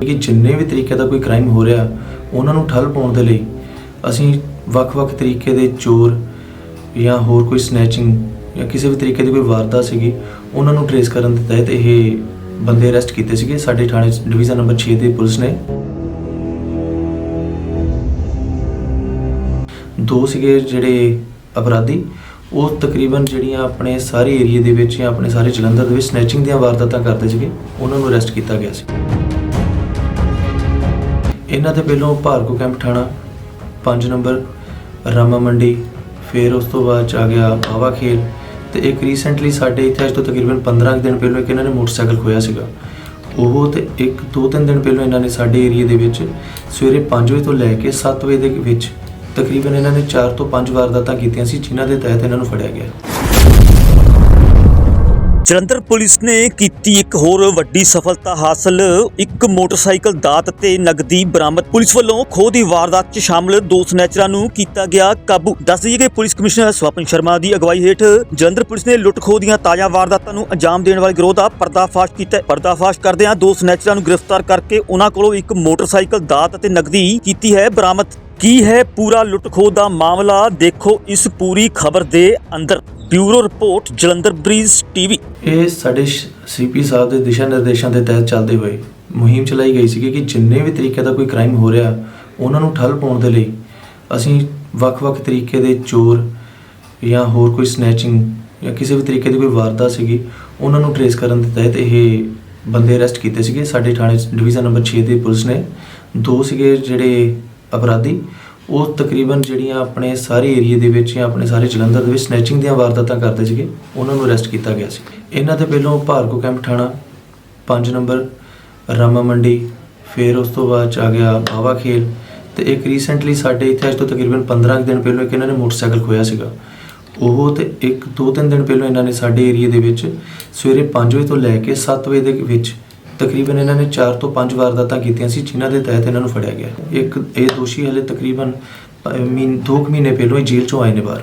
ਕਿ ਜਿੰਨੇ ਵੀ ਤਰੀਕੇ ਦਾ ਕੋਈ ਕ੍ਰਾਈਮ ਹੋ ਰਿਹਾ, ਉਹਨਾਂ ਨੂੰ ਠੱਲ ਪਾਉਣ ਦੇ ਲਈ ਅਸੀਂ ਵੱਖ-ਵੱਖ ਤਰੀਕੇ ਦੇ ਚੋਰ ਜਾਂ ਹੋਰ ਕੋਈ ਸਨੈਚਿੰਗ ਜਾਂ ਕਿਸੇ ਵੀ ਤਰੀਕੇ ਦੀ ਕੋਈ ਵਾਰਦਾਤ ਸੀਗੀ, ਉਹਨਾਂ ਨੂੰ ਟਰੇਸ ਕਰਨ ਦੇ ਤਹਿਤ ਇਹ ਬੰਦੇ ਅਰੈਸਟ ਕੀਤੇ ਸੀਗੇ। ਸਾਡੇ ਥਾਣੇ ਡਿਵੀਜ਼ਨ ਨੰਬਰ 6 ਦੇ ਪੁਲਿਸ ਨੇ। ਦੋ ਸੀਗੇ ਜਿਹੜੇ ਅਪਰਾਧੀ। ਉਹ ਤਕਰੀਬਨ ਜਿਹੜੀਆਂ ਆਪਣੇ ਸਾਰੇ ਏਰੀਆ ਦੇ ਵਿੱਚ ਜਾਂ ਆਪਣੇ ਸਾਰੇ ਜਲੰਧਰ ਦੇ ਵਿੱਚ ਸਨੈਚਿੰਗ ਦੀਆਂ ਵਾਰਦਾਤਾਂ ਕਰਦੇ ਸੀਗੇ, ਉਹਨਾਂ ਨੂੰ ਅਰੈਸਟ ਕੀਤਾ ਗਿਆ ਸੀ। ਇਹਨਾਂ ਦੇ ਪਹਿਲੋਂ ਭਾਰਕੋ ਕੈਂਪ ਥਾਣਾ 5 ਨੰਬਰ ਰਾਮਾ ਮੰਡੀ, ਫਿਰ ਉਸ ਤੋਂ ਬਾਅਦ ਚ ਆ ਗਿਆ ਬਾਵਾ ਖੇਲ ਤੇ ਇੱਕ ਰੀਸੈਂਟਲੀ ਸਾਡੇ ਇੱਥੇ ਅੱਜ ਤੋਂ ਤਕਰੀਬਨ 15 ਕੁ ਦਿਨ ਪਹਿਲਾਂ ਇੱਕ ਇਹਨਾਂ ਨੇ ਮੋਟਰਸਾਈਕਲ ਖੋਇਆ ਸੀਗਾ। ਉਹ ਤੇ ਇੱਕ, ਦੋ, ਤਿੰਨ ਦਿਨ ਪਹਿਲਾਂ ਇਹਨਾਂ ਨੇ ਸਾਡੇ ਏਰੀਆ ਦੇ ਵਿੱਚ ਸਵੇਰੇ 5 ਵਜੇ ਤੋਂ ਲੈ ਕੇ 7 ਵਜੇ ਦੇ ਵਿੱਚ ਤਕਰੀਬਨ ਇਹਨਾਂ ਨੇ 4 ਤੋਂ 5 ਵਾਰਦਾਤਾਂ ਕੀਤੀਆਂ ਸੀ, ਜਿਨ੍ਹਾਂ ਦੇ ਤਹਿਤ ਇਹਨਾਂ ਨੂੰ ਫੜਿਆ ਗਿਆ। ਜਲੰਧਰ ਪੁਲਿਸ ਨੇ ਕੀਤੀ ਇੱਕ ਹੋਰ ਵੱਡੀ ਸਫਲਤਾ ਹਾਸਲ। ਇੱਕ ਮੋਟਰਸਾਈਕਲ ਦਾਤ ਤੇ ਨਗਦੀ ਬਰਾਮਦ। ਪੁਲਿਸ ਵੱਲੋਂ ਖੋਹ ਦੀ ਵਾਰਦਾਤ 'ਚ ਸ਼ਾਮਲ ਦੋ ਸਨੈਚਰਾਂ ਨੂੰ ਕੀਤਾ ਗਿਆ ਕਾਬੂ। ਦੱਸ ਦਈਏ ਕਿ ਪੁਲਿਸ ਕਮਿਸ਼ਨਰ ਸਵਪਨ ਸ਼ਰਮਾ ਦੀ ਅਗਵਾਈ ਹੇਠ ਜਲੰਧਰ ਪੁਲਿਸ ਨੇ ਲੁੱਟ ਖੋਹ ਦੀਆਂ ਤਾਜ਼ਾ ਵਾਰਦਾਤਾਂ ਨੂੰ ਅੰਜਾਮ ਦੇਣ ਵਾਲੇ ਗਿਰੋਹ ਦਾ ਪਰਦਾਫਾਸ਼ ਕੀਤਾ। ਹੈ। ਪਰਦਾਫਾਸ਼ ਕਰਦਿਆਂ ਦੋ ਸਨੈਚਰਾਂ ਨੂੰ ਗ੍ਰਿਫਤਾਰ ਕਰਕੇ ਉਹਨਾਂ ਕੋਲੋਂ ਇੱਕ ਮੋਟਰਸਾਈਕਲ ਦਾਤ ਅਤੇ ਨਗਦੀ ਕੀਤੀ ਹੈ ਬਰਾਮਦ। ਕੀ ਹੈ ਪੂਰਾ ਲੁੱਟ ਖੋਹ ਦਾ ਮਾਮਲਾ? ਦੇਖੋ ਇਸ ਪੂਰੀ ਖਬਰ ਦੇ ਅੰਦਰ। Bureau report, Jalandhar breeze TV. ਇਹ ਸਾਡੇ ਸੀਪੀ ਸਾਹਿਬ ਦੇ ਦਿਸ਼ਾ ਨਿਰਦੇਸ਼ਾਂ ਦੇ ਤਹਿਤ ਚੱਲਦੇ ਹੋਏ ਮੁਹਿੰਮ ਚਲਾਈ ਗਈ ਸੀ ਕਿ ਜਿੰਨੇ ਵੀ ਤਰੀਕੇ ਦਾ ਕੋਈ ਕ੍ਰਾਈਮ ਹੋ ਰਿਹਾ, ਉਹਨਾਂ ਨੂੰ ਠੱਲ ਪਾਉਣ ਦੇ ਲਈ ਅਸੀਂ ਵੱਖ-ਵੱਖ ਤਰੀਕੇ ਦੇ ਚੋਰ ਜਾਂ ਹੋਰ ਕੋਈ ਸਨੈਚਿੰਗ ਜਾਂ ਕਿਸੇ ਵੀ ਤਰੀਕੇ ਦੀ ਕੋਈ ਵਾਰਦਾਤ ਸੀਗੀ, ਉਹਨਾਂ ਨੂੰ ਟਰੇਸ ਕਰਨ ਦੇ ਤਹਿਤ ਇਹ ਬੰਦੇ ਅਰੈਸਟ ਕੀਤੇ ਸੀਗੇ। ਸਾਡੇ ਥਾਣੇ ਡਿਵੀਜ਼ਨ ਨੰਬਰ 6 ਦੀ ਪੁਲਿਸ ਨੇ। ਦੋ ਸੀਗੇ ਜਿਹੜੇ ਅਪਰਾਧੀ। ਉਹ ਤਕਰੀਬਨ ਜਿਹੜੀਆਂ ਆਪਣੇ ਸਾਰੇ ਏਰੀਆ ਦੇ ਵਿੱਚ ਜਾਂ ਆਪਣੇ ਸਾਰੇ ਜਲੰਧਰ ਦੇ ਵਿੱਚ ਸਨੈਚਿੰਗ ਦੀਆਂ ਵਾਰਦਾਤਾਂ ਕਰਦੇ ਸੀਗੇ, ਉਹਨਾਂ ਨੂੰ ਅਰੈਸਟ ਕੀਤਾ ਗਿਆ ਸੀ। ਇਹਨਾਂ ਦੇ ਪਹਿਲੋਂ ਭਾਰਗੋ ਕੈਂਪ ਥਾਣਾ 5 ਨੰਬਰ, ਰਾਮਾ ਮੰਡੀ, ਫਿਰ ਉਸ ਤੋਂ ਬਾਅਦ ਚ ਆ ਗਿਆ ਬਾਵਾ ਖੇਲ ਤੇ ਇੱਕ ਰੀਸੈਂਟਲੀ ਸਾਡੇ ਇੱਥੇ ਅੱਜ ਤੋਂ ਤਕਰੀਬਨ 15 ਕੁ ਦਿਨ ਪਹਿਲਾਂ ਇੱਕ ਇਹਨਾਂ ਨੇ ਮੋਟਰਸਾਈਕਲ ਖੋਇਆ ਸੀਗਾ। ਉਹ ਤੇ ਇੱਕ ਦੋ ਤਿੰਨ ਦਿਨ ਪਹਿਲਾਂ ਇਹਨਾਂ ਨੇ ਸਾਡੇ ਏਰੀਆ ਦੇ ਵਿੱਚ ਸਵੇਰੇ 5 ਵਜੇ ਤੋਂ ਲੈ ਕੇ 7 ਵਜੇ ਦੇ ਵਿੱਚ ਤਕਰੀਬਨ ਇਹਨਾਂ ਨੇ 4 ਤੋਂ 5 ਵਾਰਦਾਤਾਂ ਕੀਤੀਆਂ ਸੀ, ਜਿਨ੍ਹਾਂ ਦੇ ਤਹਿਤ ਇਹਨਾਂ ਨੂੰ ਫੜਿਆ ਗਿਆ। ਇੱਕ ਇਹ ਦੋਸ਼ੀ ਹਲੇ ਤਕਰੀਬਨ 2 ਮਹੀਨੇ ਪਹਿਲਾਂ ਹੀ ਜੇਲ੍ਹ ਚੋਂ ਆਏ ਨੇ ਬਾਹਰ।